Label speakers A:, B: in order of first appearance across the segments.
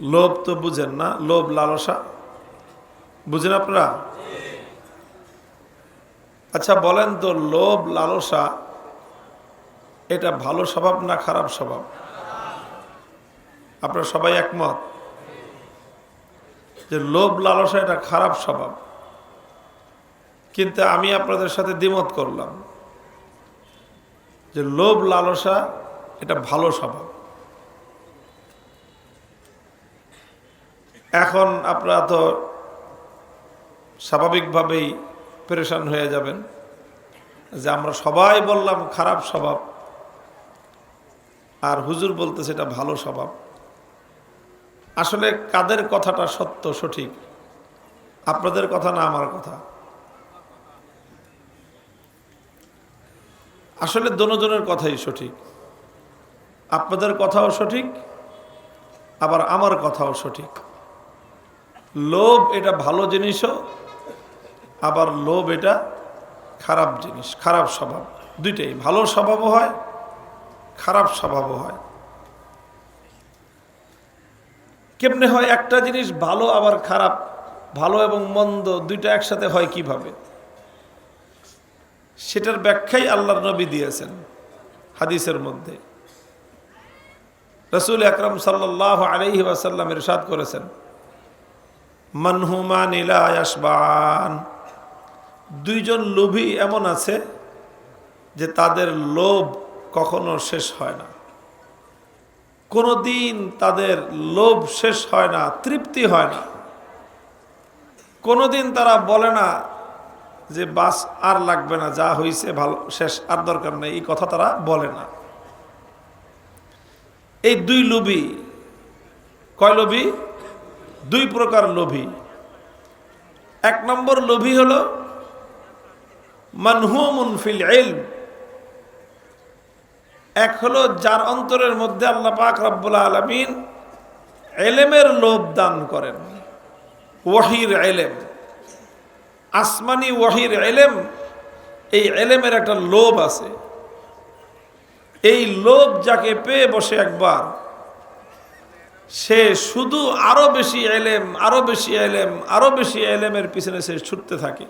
A: লোভ তো বুঝেন না, লোভ লালসা। বুঝেন আপনারা? আচ্ছা বলেন তো, লোভ, লালসা, এটা ভালো স্বভাব না খারাপ স্বভাব? আপনারা সবাই একমত? যে লোভ, লালসা, এটা খারাপ স্বভাব। কিন্তু আমি আপনাদের সাথে দ্বিমত করলাম যে লোভ, লালসা, এটা ভালো স্বভাব। এখন আপনারা তো স্বাভাবিকভাবেই পরেশান হয়ে যাবেন। যে আমরা সবাই বললাম খারাপ স্বভাব, আর হুজুর বলতে সেটা ভালো স্বভাব। আসলে কাদের কথাটা সত্য সঠিক? আপনাদের কথা না আমার কথা? আসলে দনোজনের কথাই সঠিক। আপনাদের কথাও সঠিক, আবার আমার কথাও সঠিক। লোভ এটা ভালো জিনিসও, আবার লোভ এটা খারাপ জিনিস, খারাপ স্বভাব। দুইটাই, ভালো স্বভাবও হয়, খারাপ স্বভাবও হয়। কেমনে হয়, একটা জিনিস ভালো আবার খারাপ, ভালো এবং মন্দ দুইটা একসাথে হয় কীভাবে? সেটার ব্যাখ্যাই আল্লাহর নবী দিয়েছেন হাদিসের মধ্যে। রসুল আকরম সাল্লাহ আলহি ওয়াসাল্লাম ইরশাদ করেছেন মানহুমা নীলায়াসবান দুইজন লোভী এমন আছে যে তাদের লোভ কখনো শেষ হয় না। কোনো দিন তাদের লোভ শেষ হয় না, তৃপ্তি হয় না। কোনো দিন তারা বলে না যে বাস আর লাগবে না, যা হয়েছে ভালো, শেষ, আর দরকার নেই, এই কথা তারা বলে না। এই দুই লোভী, কয় লোভী? দুই প্রকার লোভী। এক নম্বর লোভী হল, মানহুমুন ফিল ইলম। এক হলো, যার অন্তরের মধ্যে আল্লাহ পাক রব্বুল আলমিন এলেমের লোভ দান করেন। ওয়াহির এলেম আসমানি ওয়াহির এলেম এই এলেমের একটা লোভ আছে। এই লোভ যাকে পেয়ে বসে একবার সে শুধু আরও বেশি এলেম, আরও বেশি এলেম, আরও বেশি এলেমের পিছনে সে ছুটতে থাকে।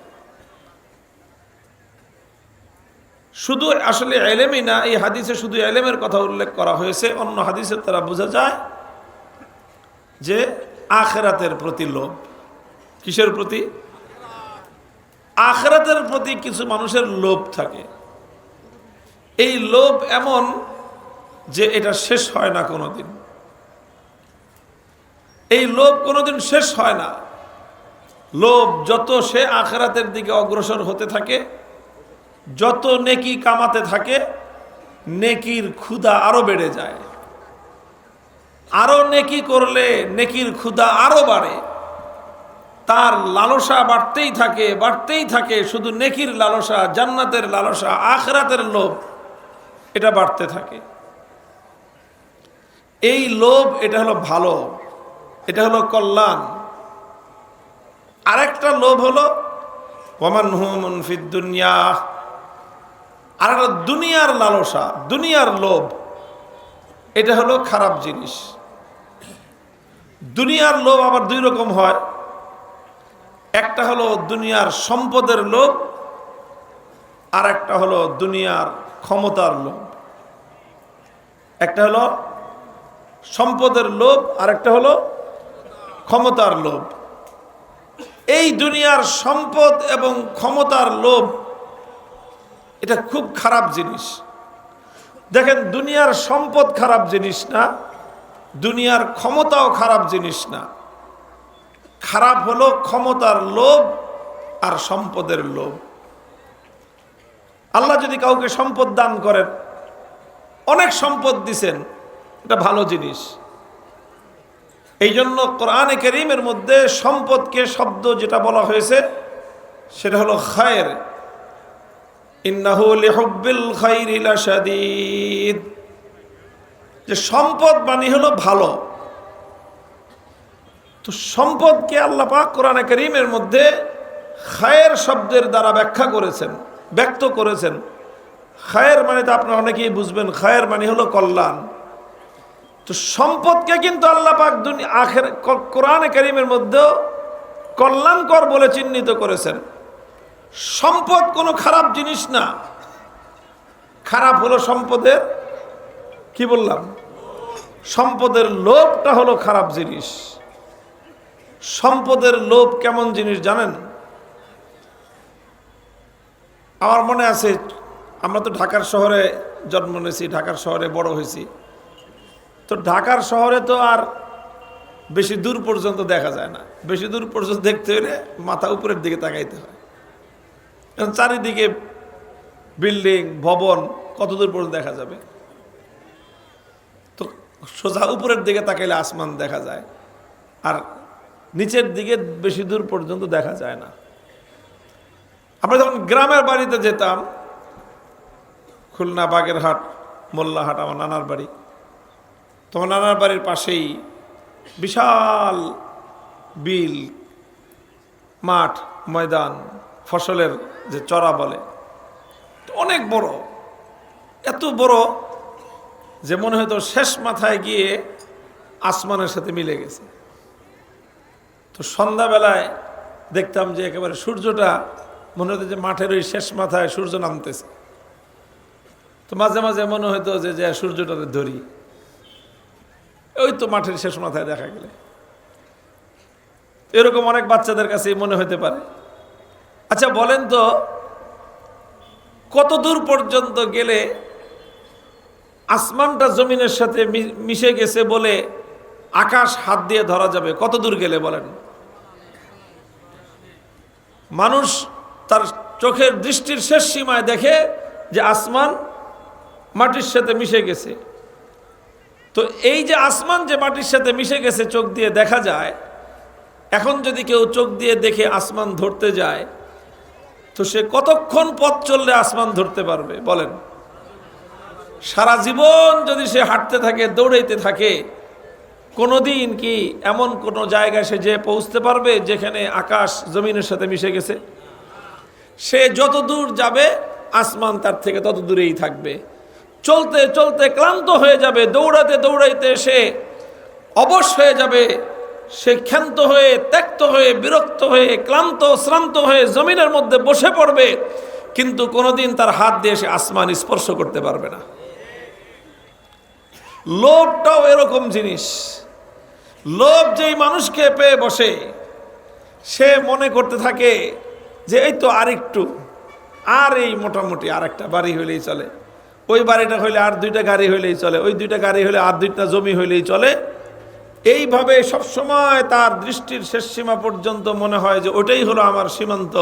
A: শুধু আসলে এলেমই না, এই হাদিসে শুধু এলেমের কথা উল্লেখ করা হয়েছে, অন্য হাদিসের দ্বারা বোঝা যায় যে আখেরাতের প্রতি লোভ। কিসের প্রতি? আখরাতের প্রতি কিছু মানুষের লোভ থাকে। এই লোভ এমন যে এটা শেষ হয় না কোনোদিন। এই লোভ কোনোদিন শেষ হয় না। লোভ যত সে আখেরাতের দিকে অগ্রসর হতে থাকে, যত নেকি কামাতে থাকে, নেকির ক্ষুধা আরও বেড়ে যায়। আরও নেকি করলে নেকির ক্ষুধা আরও বাড়ে। তার লালসা বাড়তেই থাকে বাড়তেই থাকে, শুধু নেকির লালসা, জান্নাতের লালসা, আখরাতের লোভ, এটা বাড়তে থাকে। এই লোভ, এটা হলো ভালো। এটা হলো কল্যাণ। আরেকটা লোভ হলো ওমান হুমন দুনিয়া। আর একটা দুনিয়ার লালসা, দুনিয়ার লোভ। এটা হলো খারাপ জিনিস। দুনিয়ার লোভ আবার দুই রকম হয়। একটা হলো দুনিয়ার সম্পদের লোভ, আর একটা হলো দুনিয়ার ক্ষমতার লোভ। একটা হলো সম্পদের লোভ, আর একটা হলো ক্ষমতার লোভ। এই দুনিয়ার সম্পদ এবং ক্ষমতার লোভ, এটা খুব খারাপ জিনিস। দেখেন, দুনিয়ার সম্পদ খারাপ জিনিস না, দুনিয়ার ক্ষমতাও খারাপ জিনিস না। খারাপ হলো ক্ষমতার লোভ আর সম্পদের লোভ। আল্লাহ যদি কাউকে সম্পদ দান করেন, অনেক সম্পদ দিছেন, এটা ভালো জিনিস। এই জন্য কোরআনে করিমের মধ্যে সম্পদকে শব্দ যেটা বলা হয়েছে, সেটা হলো খায়ের। যে সম্পদ মানে হলো ভালো। তো সম্পদকে আল্লাহ পাক কোরআনে করিমের মধ্যে খায়ের শব্দের দ্বারা ব্যাখ্যা করেছেন, ব্যক্ত করেছেন। খায়ের মানে তো আপনারা অনেকেই বুঝবেন, খায়ের মানে হলো কল্যাণ। তো সম্পদকে কিন্তু আল্লাহ পাক আখের কোরআনে কারিমের মধ্যেও কল্যাণকর বলে চিহ্নিত করেছেন। সম্পদ কোনো খারাপ জিনিস না। খারাপ হলো সম্পদের, কি বললাম? সম্পদের লোভটা হলো খারাপ জিনিস। সম্পদের লোভ কেমন জিনিস জানেন? আমার মনে আছে, আমরা তো ঢাকার শহরে জন্ম নিয়েছি, ঢাকার শহরে বড় হয়েছি। তো ঢাকার শহরে তো আর বেশি দূর পর্যন্ত দেখা যায় না। বেশি দূর পর্যন্ত দেখতে হলে মাথা উপরের দিকে তাকাইতে হয়। চারিদিকে বিল্ডিং, ভবন, কত দূর পর্যন্ত দেখা যাবে? তো সোজা উপরের দিকে তাকাইলে আসমান দেখা যায়। আর নিচের দিকে বেশি দূর পর্যন্ত দেখা যায় না। আমরা যখন গ্রামের বাড়িতে যেতাম, খুলনা, বাগেরহাট, মোল্লাহাট, আমার নানার বাড়ি তোমার নানার বাড়ির পাশেই বিশাল বিল, মাঠ, ময়দান, ফসলের যে চড়া বলে অনেক বড়, এত বড় যে মনে হয়তো শেষ মাথায় গিয়ে আসমানের সাথে মিলে গেছে। তো সন্ধ্যাবেলায় দেখতাম যে একেবারে সূর্যটা মনে হতো যে মাঠের ওই শেষ মাথায় সূর্য নামতেছে। তো মাঝে মাঝে মনে হতো যে যে সূর্যটাকে ধরি। ওই তো মাঠের শেষ মাথায় দেখা গেলে। এরকম অনেক বাচ্চাদের কাছে মনে হতে পারে। আচ্ছা বলেন তো কত দূর পর্যন্ত গেলে আসমানটা জমিনের সাথে মিশে গেছে বলে আকাশ হাত দিয়ে ধরা যাবে? কত দূর গেলে বলেন? মানুষ তার চোখের দৃষ্টির শেষ সীমায় দেখে যে আসমান মাটির সাথে মিশে গেছে। তো এই যে আসমান যে মাটির সাথে মিশে গেছে, চোখ দিয়ে দেখা যায়, এখন যদি কেউ চোখ দিয়ে দেখে আসমান ধরতে যায়, তো সে কতক্ষণ পথ চললে আসমান ধরতে পারবে? বলেন। সারা জীবন যদি সে হাঁটতে থাকে, দৌড়াইতে থাকে, কোনোদিন কি এমন কোনো জায়গায় সে যে পৌঁছতে পারবে যেখানে আকাশ জমিনের সাথে মিশে গেছে? সে যত দূর যাবে, আসমান তার থেকে তত দূরেই থাকবে। চলতে চলতে ক্লান্ত হয়ে যাবে, দৌড়াতে, দৌড়াইতে সে অবশ হয়ে যাবে। সে ক্ষান্ত হয়ে, ত্যক্ত হয়ে, বিরক্ত হয়ে, ক্লান্ত, শ্রান্ত হয়ে জমিনের মধ্যে বসে পড়বে, কিন্তু কোনোদিন তার হাত দিয়ে সে আসমান স্পর্শ করতে পারবে না। লোভটাও এরকম জিনিস। লোভ যেই মানুষকে পেয়ে বসে, সে মনে করতে থাকে যে, এই তো আরেকটু, আর এই মোটামুটি আর একটা বাড়ি হইলেই চলে। ওই বাড়িটা হইলে আর দুইটা গাড়ি হইলেই চলে, ওই দুইটা গাড়ি হইলে আর দুইটা জমি হইলেই চলে। এইভাবে সবসময় তার দৃষ্টির শেষ সীমা পর্যন্ত মনে হয় যে ওটাই হলো আমার সীমান্ত।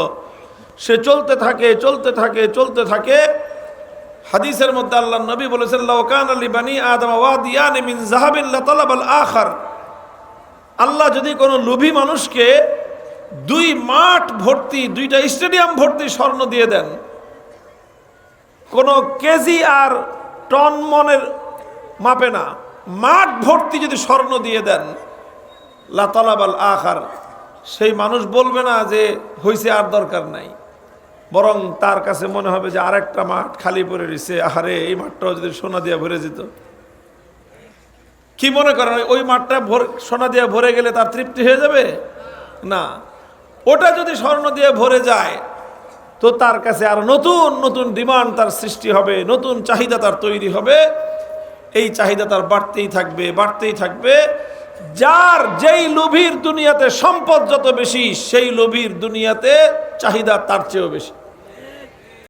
A: সে চলতে থাকে চলতে থাকে চলতে থাকে। হাদিসের মধ্যে আল্লাহ নবী বলেছেন লাউকান আলী বানি আদম ওয়াদিয়ান জাহাবিন লাতালাবাল আখার। আল্লাহ যদি কোনো লোভী মানুষকে দুই মাঠ ভর্তি, দুইটা স্টেডিয়াম ভর্তি স্বর্ণ দিয়ে দেন কোনো কেজি আর টন মনের মাপে না। মাঠ ভর্তি যদি স্বর্ণ দিয়ে দেন লাতালাবাল আখার, সেই মানুষ বলবে না যে হইছে আর দরকার নাই। বরং তার কাছে মনে হবে যে আরেকটা মাঠ খালি পড়ে রয়েছে আহারে, এই মাঠটাও যদি সোনা দিয়ে ভরে যেত। কি মনে করেন, ওই মাঠটা ভর, সোনা দিয়ে ভরে গেলে তার তৃপ্তি হয়ে যাবে? না। ওটা যদি স্বর্ণ দিয়ে ভরে যায় তো তার কাছে আর নতুন নতুন ডিমান্ড তার সৃষ্টি হবে, নতুন চাহিদা তার তৈরি হবে। এই চাহিদা তার বাড়তেই থাকবে বাড়তেই থাকবে। যার যেই লোভীর দুনিয়াতে সম্পদ যত বেশি, সেই লোভীর দুনিয়াতে চাহিদা তার চেয়েও বেশি।